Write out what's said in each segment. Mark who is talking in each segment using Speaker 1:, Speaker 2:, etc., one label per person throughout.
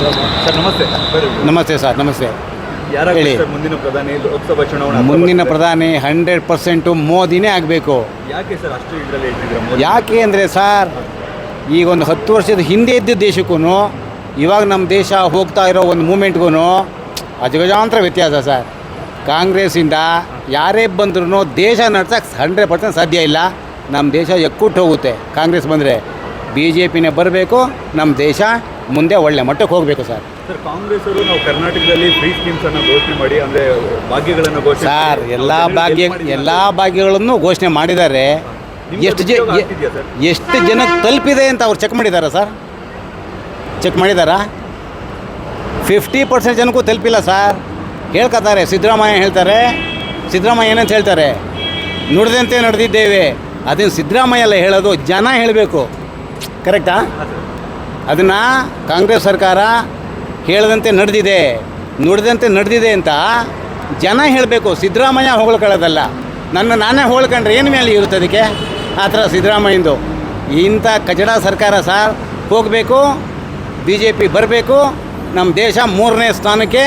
Speaker 1: Sir ನಮಸ್ತೆ.
Speaker 2: ನಮಸ್ತೆ sir ನಮಸ್ತೆ. ಹೇಳಿ.
Speaker 1: ಮುಂದಿನ ಪ್ರಧಾನಿ ಲೋಕಸಭಾ ಚುನಾವಣೆ
Speaker 2: ಮುಂದಿನ ಪ್ರಧಾನಿ ಹಂಡ್ರೆಡ್ ಪರ್ಸೆಂಟು ಮೋದಿನೇ ಆಗಬೇಕು.
Speaker 1: ಯಾಕೆ ಸರ್ ಅಷ್ಟು ಇದರಲ್ಲಿ
Speaker 2: ಯಾಕೆ ಅಂದರೆ ಸರ್ ಈಗ ಒಂದು ಹತ್ತು ವರ್ಷದ ಹಿಂದೆ ಇದ್ದ ದೇಶಕ್ಕೂ ಇವಾಗ ನಮ್ಮ ದೇಶ ಹೋಗ್ತಾ ಇರೋ ಒಂದು ಮೂಮೆಂಟ್ಗೂ ಅಜಗಜಾಂತರ ವ್ಯತ್ಯಾಸ ಸರ್. ಕಾಂಗ್ರೆಸ್ಸಿಂದ ಯಾರೇ ಬಂದ್ರೂ ದೇಶ ನಡ್ಸೋಕ್ಕೆ ಹಂಡ್ರೆಡ್ ಪರ್ಸೆಂಟ್ ಸಾಧ್ಯ ಇಲ್ಲ. ನಮ್ಮ ದೇಶ ಎಕ್ಕುಟ್ಟು ಹೋಗುತ್ತೆ. ಕಾಂಗ್ರೆಸ್ ಬಂದರೆ ಬಿ ಜೆ ಪಿನೇ ಬರಬೇಕು ನಮ್ಮ ದೇಶ ಮುಂದೆ ಒಳ್ಳೆ ಮಟ್ಟಕ್ಕೆ ಹೋಗಬೇಕು ಸರ್.
Speaker 1: ಸರ್ ಕಾಂಗ್ರೆಸ್ ಅವರು ನಾವು ಕರ್ನಾಟಕದಲ್ಲಿ ಫ್ರೀ ಸ್ಕೀಮ್ಸ್ ಅನ್ನು ಘೋಷಣೆ ಮಾಡಿ ಅಂದ್ರೆ ಭಾಗ್ಯಗಳನ್ನು ಘೋಷಣೆ
Speaker 2: ಸರ್ ಎಲ್ಲ ಭಾಗ್ಯ ಎಲ್ಲ ಭಾಗ್ಯಗಳನ್ನು ಘೋಷಣೆ ಮಾಡಿದ್ದಾರೆ. ಎಷ್ಟು ಜ
Speaker 1: ಉಪಯೋಗ
Speaker 2: ಎ-
Speaker 1: ಆಗ್ತಿದ್ಯಾ ಸರ್?
Speaker 2: ಎಷ್ಟು ಜನಕ್ಕೆ ತಲುಪಿದೆ ಅಂತ ಅವ್ರು ಚೆಕ್ ಮಾಡಿದಾರ ಸರ್? ಚೆಕ್ ಮಾಡಿದಾರಾ? ಫಿಫ್ಟಿ ಪರ್ಸೆಂಟ್ ಜನಕ್ಕೂ ತಲುಪಿಲ್ಲ ಸರ್. ಹೇಳ್ಕೊತಾರೆ ಸಿದ್ದರಾಮಯ್ಯ ಹೇಳ್ತಾರೆ. ಸಿದ್ದರಾಮಯ್ಯ ಏನಂತ ಹೇಳ್ತಾರೆ? ನುಡಿದಂತೆ ನಡೆದಿದ್ದೇವೆ. ಅದನ್ನು ಸಿದ್ದರಾಮಯ್ಯ ಎಲ್ಲ ಹೇಳೋದು ಜನ ಹೇಳಬೇಕು. ಕರೆಕ್ಟಾ. ಅದನ್ನು ಕಾಂಗ್ರೆಸ್ ಸರ್ಕಾರ ಹೇಳದಂತೆ ನಡೆದಿದೆ ನುಡಿದಂತೆ ನಡೆದಿದೆ ಅಂತ ಜನ ಹೇಳಬೇಕು. ಸಿದ್ದರಾಮಯ್ಯ ಹೊಗಳ್ಕೊಳ್ಳೋದಲ್ಲ ನನ್ನ ನಾನೇ ಹೊಗಳ್ಕೊಂಡ್ರೆ ಏನು ಮೇಲೆ ಇರುತ್ತೆ ಅದಕ್ಕೆ? ಆ ಥರ ಸಿದ್ದರಾಮಯ್ಯಂದು. ಇಂಥ ಕಚಡ ಸರ್ಕಾರ ಸಾರ್ ಹೋಗಬೇಕು ಬಿ ಜೆ ಪಿ ಬರಬೇಕು ನಮ್ಮ ದೇಶ ಮೂರನೇ ಸ್ಥಾನಕ್ಕೆ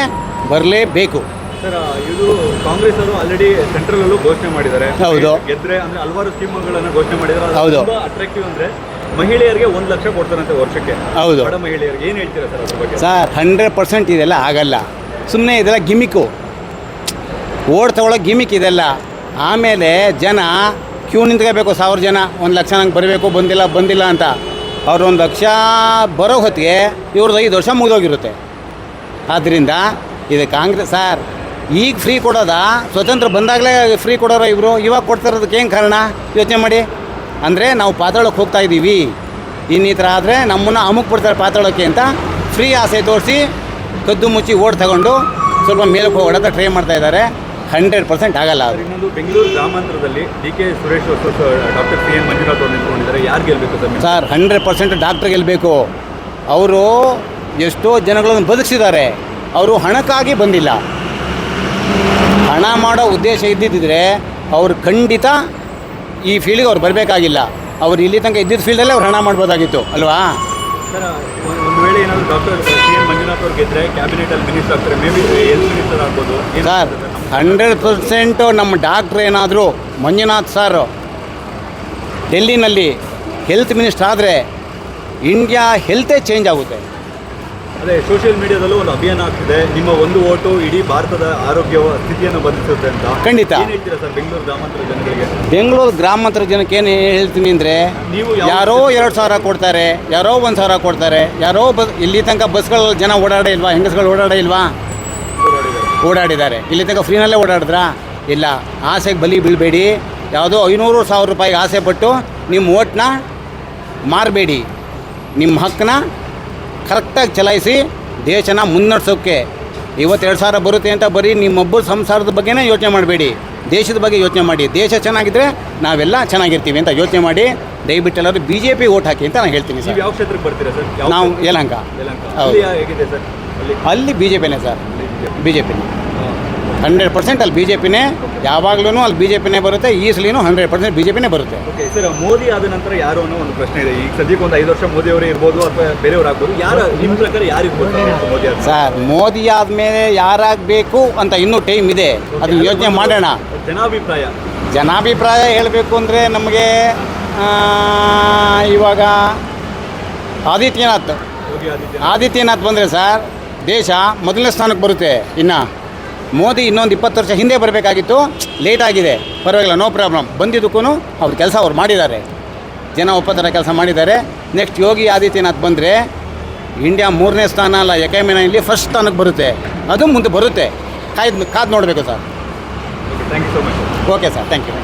Speaker 2: ಬರಲೇಬೇಕು.
Speaker 1: ಸರ್ ಇದು ಕಾಂಗ್ರೆಸ್ ಅವರು ಆಲ್ರೆಡಿ ಸೆಂಟ್ರಲ್ಲೂ ಘೋಷಣೆ ಮಾಡಿದ್ದಾರೆ.
Speaker 2: ಹೌದು.
Speaker 1: ಗೆದ್ರೆ ಅಂದರೆ ಹಲವಾರು ಸ್ಕೀಮ್ಗಳನ್ನು ಘೋಷಣೆ ಮಾಡಿದ್ದಾರೆ.
Speaker 2: ಹೌದು.
Speaker 1: ಅಟ್ರಾಕ್ಟಿವ್ ಅಂದ್ರೆ ಮಹಿಳೆಯರಿಗೆ ಒಂದು ಲಕ್ಷ ಕೊಡ್ತಾರಂತೆ ವರ್ಷಕ್ಕೆ.
Speaker 2: ಹೌದು.
Speaker 1: ಬಡ ಮಹಿಳೆಯರಿಗೆ. ಏನು ಹೇಳ್ತೀರಾ ಸರ್ ಅದ್ರ ಬಗ್ಗೆ?
Speaker 2: ಸರ್ ಹಂಡ್ರೆಡ್ ಪರ್ಸೆಂಟ್ ಇದೆಲ್ಲ ಆಗಲ್ಲ. ಸುಮ್ಮನೆ ಇದೆಲ್ಲ ಗಿಮಿಕ್ಕು ಓಡ್ ತಗೊಳ್ಳೋ ಗಿಮಿಕ್ ಇದೆಲ್ಲ. ಆಮೇಲೆ ಜನ ಕ್ಯೂ ನಿಂತ್ಕೋಬೇಕು ಸಾವಿರ ಜನ. ಒಂದು ಲಕ್ಷ ನಂಗೆ ಬರಬೇಕು ಬಂದಿಲ್ಲ ಬಂದಿಲ್ಲ ಅಂತ. ಅವ್ರು ಒಂದು ಲಕ್ಷ ಬರೋ ಹೊತ್ತಿಗೆ ಇವ್ರದ್ದು ಐದು ವರ್ಷ ಮುಗಿದೋಗಿರುತ್ತೆ. ಆದ್ದರಿಂದ ಇದು ಕಾಂಗ್ರೆಸ್ ಸರ್ ಈಗ ಫ್ರೀ ಕೊಡೋದಾ? ಸ್ವತಂತ್ರ ಬಂದಾಗಲೇ ಫ್ರೀ ಕೊಡೋರು ಇವರು. ಇವಾಗ ಕೊಡ್ತಾ ಇರೋದಕ್ಕೆ ಏನು ಕಾರಣ? ಯೋಚನೆ ಮಾಡಿ. ಅಂದರೆ ನಾವು ಪಾತಾಳಕ್ಕೆ ಹೋಗ್ತಾ ಇದ್ದೀವಿ. ಇನ್ನು ಈ ಥರ ಆದರೆ ನಮ್ಮನ್ನು ಅಮುಕ್ ಬಿಡ್ತಾರೆ ಪಾತಾಳಕ್ಕೆ ಅಂತ ಫ್ರೀ ಆಸೆ ತೋರಿಸಿ ಕದ್ದು ಮುಚ್ಚಿ ಓಡ್ ತಗೊಂಡು ಸ್ವಲ್ಪ ಮೇಲಕ್ಕೆ ಹೋಗೋಣ ಟ್ರೈ ಮಾಡ್ತಾ ಇದ್ದಾರೆ. ಹಂಡ್ರೆಡ್ ಪರ್ಸೆಂಟ್ ಆಗಲ್ಲ
Speaker 1: ಇನ್ನೊಂದು Bengaluru ಗ್ರಾಮಾಂತರದಲ್ಲಿ D K Suresh doctor C N Manjunath ಅವರು ನಿಂತ್ಕೊಂಡಿದ್ದಾರೆ. ಯಾರು ಗೆಲ್ಲಬೇಕು sir?
Speaker 2: Sir hundred percent doctor ಗೆಲ್ಲಬೇಕು ಅವರು ಎಷ್ಟೋ ಜನಗಳನ್ನು ಬದುಕಿಸಿದ್ದಾರೆ. ಅವರು ಹಣಕ್ಕಾಗಿ ಬಂದಿಲ್ಲ. ಹಣ ಮಾಡೋ ಉದ್ದೇಶ ಇದ್ದಿದ್ದರೆ ಅವರು ಖಂಡಿತ ಈ ಫೀಲ್ಡ್ಗೆ ಅವ್ರು ಬರಬೇಕಾಗಿಲ್ಲ. ಅವ್ರು ಇಲ್ಲಿ ತನಕ ಇದ್ದಿದ್ದ ಫೀಲ್ಡಲ್ಲೇ ಅವ್ರು ಹಣ ಮಾಡ್ಬೋದಾಗಿತ್ತು ಅಲ್ವಾ?
Speaker 1: ಸರ್ ಒಂದು ವೇಳೆ ಏನಾದರೂ ಡಾಕ್ಟರ್ ಸಿ ಎನ್ ಮಂಜುನಾಥ್ ಅವ್ರು ಗೆದ್ರೆ ಕ್ಯಾಬಿನೆಟ್ ಅಲ್ಲಿ ಮಿನಿಸ್ಟರ್ ಆಗ್ತಾರೆ ಮೇ ಬಿ ಹೆಲ್ತ್ ಮಿನಿಸ್ಟರ್ ಆಗ್ಬೋದು
Speaker 2: ಸರ್
Speaker 1: ಅನ್ಸುತ್ತೆ ಸರ್?
Speaker 2: ಹಂಡ್ರೆಡ್ ಪರ್ಸೆಂಟು ನಮ್ಮ ಡಾಕ್ಟ್ರ್ ಏನಾದರೂ ಮಂಜುನಾಥ್ ಸರ್ ಡೆಲ್ಲಿನಲ್ಲಿ ಹೆಲ್ತ್ ಮಿನಿಸ್ಟರ್ ಆದರೆ ಇಂಡಿಯಾ ಹೆಲ್ತೇ ಚೇಂಜ್ ಆಗುತ್ತೆ.
Speaker 1: ಅದೇ ಸೋಷಿಯಲ್ ಮೀಡಿಯಾದಲ್ಲೂ ಒಂದು ಅಭಿಯಾನ ಆಗ್ತಿದೆ. ನಿಮ್ಮ ಒಂದು ಓಟು ಇಡೀ ಭಾರತದ ಆರೋಗ್ಯ ಸ್ಥಿತಿಯನ್ನು ಬದಲಿಸುತ್ತೆ ಅಂತ.
Speaker 2: ಖಂಡಿತ.
Speaker 1: ಏನ್ ಹೇಳ್ತೀರಾ ಸರ್ ಬೆಂಗಳೂರು ಗ್ರಾಮಾಂತರ ಜನಗಳಿಗೆ?
Speaker 2: ಬೆಂಗಳೂರು ಗ್ರಾಮಾಂತರ ಜನಕ್ಕೆ ಏನು ಹೇಳ್ತೀನಿ ಅಂದರೆ
Speaker 1: ನೀವು ಯಾವ-
Speaker 2: ಯಾರೋ ಎರಡು ಸಾವಿರ ಕೊಡ್ತಾರೆ ಯಾರೋ ಒಂದು ಸಾವಿರ ಕೊಡ್ತಾರೆ ಯಾರೋ ಬಸ್ ಇಲ್ಲಿ ತನಕ ಬಸ್ಗಳು ಜನ ಓಡಾಡೇ ಇಲ್ವಾ ಹೆಂಗಸ್ಗಳು ಓಡಾಡೇ ಇಲ್ವಾ? ಓಡಾಡಿದ್ದಾರೆ. ಇಲ್ಲಿ ತನಕ ಫ್ರೀನಲ್ಲೇ ಓಡಾಡಿದ್ರಾ? ಇಲ್ಲ. ಆಸೆಗೆ ಬಲಿ ಬೀಳಬೇಡಿ. ಯಾವುದೋ ಐನೂರು ಸಾವಿರ ರೂಪಾಯಿಗೆ ಆಸೆ ಪಟ್ಟು ನಿಮ್ಮ ಓಟ್ನ ಮಾರಬೇಡಿ. ನಿಮ್ಮ ಹಕ್ಕನ್ನ ಕರೆಕ್ಟಾಗಿ ಚಲಾಯಿಸಿ ದೇಶನ ಮುನ್ನಡೆಸೋಕ್ಕೆ ಇವತ್ತೆರಡು ಸಾವಿರ ಬರುತ್ತೆ ಅಂತ ಬರೀ ನಿಮ್ಮೊಬ್ಬರು ಸಂಸಾರದ ಬಗ್ಗೆನೇ ಯೋಚನೆ ಮಾಡಬೇಡಿ. ದೇಶದ ಬಗ್ಗೆ ಯೋಚನೆ ಮಾಡಿ. ದೇಶ ಚೆನ್ನಾಗಿದ್ದರೆ ನಾವೆಲ್ಲ ಚೆನ್ನಾಗಿರ್ತೀವಿ ಅಂತ ಯೋಚನೆ ಮಾಡಿ. ದಯವಿಟ್ಟು ಎಲ್ಲರೂ ಬಿ ಜೆ ಪಿ ಓಟ್ ಹಾಕಿ ಅಂತ ನಾನು ಹೇಳ್ತೀನಿ ಸರ್.
Speaker 1: ಯಾವ ಕ್ಷೇತ್ರಕ್ಕೆ ಬರ್ತೀರಾ ಸರ್?
Speaker 2: ನಾವು ಯಲಹಂಕ. ಹೌದು.
Speaker 1: ಅಲ್ಲಿ
Speaker 2: ಬಿ ಜೆ ಪಿನೇ ಸರ್. ಬಿ ಜೆ
Speaker 1: ಹಾ.
Speaker 2: ಹಂಡ್ರೆಡ್ ಪರ್ಸೆಂಟ್ ಅಲ್ಲಿ ಬಿ ಜೆ ಪಿನೇ ಯಾವಾಗಲೂ ಅಲ್ಲಿ ಬಿ ಜೆ ಪಿನೇ ಬರುತ್ತೆ ಈ ಸಲಿನೂ ಹಂಡ್ರೆಡ್ ಪರ್ಸೆಂಟ್ ಬಿ ಜೆ ಪಿನೇ ಬರುತ್ತೆ.
Speaker 1: ಓಕೆ ಸರ್ ಮೋದಿ ಆದ ನಂತರ ಯಾರು ಅನ್ನೋ ಒಂದು ಪ್ರಶ್ನೆ ಇದೆ. ಈಗ ಸದ್ಯಕ್ಕೆ ಒಂದು ಐದು ವರ್ಷ ಮೋದಿ ಅವರೇ ಇರ್ಬೋದು ಅಥವಾ ಬೇರೆಯವ್ರು ಆಗ್ಬೋದು. ಯಾರು ನಿಮ್ಮ ಪ್ರಕಾರ ಯಾರು ಇರ್ಬೋದು ಸರ್ ಮೋದಿ ಆದ
Speaker 2: ಸರ್ ಮೋದಿ ಆದಮೇಲೆ ಯಾರಾಗಬೇಕು ಅಂತ ಇನ್ನೂ ಟೈಮ್ ಇದೆ. ಅದನ್ನ ಯೋಚನೆ ಮಾಡೋಣ.
Speaker 1: ಜನಾಭಿಪ್ರಾಯ.
Speaker 2: ಜನಾಭಿಪ್ರಾಯ ಹೇಳಬೇಕು ಅಂದರೆ ನಮಗೆ ಇವಾಗ ಆದಿತ್ಯನಾಥ್. ಆದಿತ್ಯನಾಥ್ ಬಂದರೆ ಸರ್ ದೇಶ ಮೊದಲನೇ ಸ್ಥಾನಕ್ಕೆ ಬರುತ್ತೆ ಇನ್ನು. ಮೋದಿ ಇನ್ನೊಂದು ಇಪ್ಪತ್ತು ವರ್ಷ ಹಿಂದೆ ಬರಬೇಕಾಗಿತ್ತು. ಲೇಟ್ ಆಗಿದೆ. ಪರವಾಗಿಲ್ಲ ನೋ ಪ್ರಾಬ್ಲಮ್ ಬಂದಿದ್ದಕ್ಕೂ ಅವ್ರ ಕೆಲಸ ಅವ್ರು ಮಾಡಿದ್ದಾರೆ. ಜನ ಒಪ್ಪತ್ತರ ಕೆಲಸ ಮಾಡಿದ್ದಾರೆ. ನೆಕ್ಸ್ಟ್ ಯೋಗಿ ಆದಿತ್ಯನಾಥ್ ಬಂದರೆ ಇಂಡಿಯಾ ಮೂರನೇ ಸ್ಥಾನ ಅಲ್ಲ ಎಕಾಮಿನಲ್ಲಿ ಫಸ್ಟ್ ಸ್ಥಾನಕ್ಕೆ ಬರುತ್ತೆ. ಅದು ಮುಂದೆ ಬರುತ್ತೆ. ಕಾಯ್ದು ಕಾದು ನೋಡಬೇಕು sir.
Speaker 1: Thank you so much
Speaker 2: okay sir thank you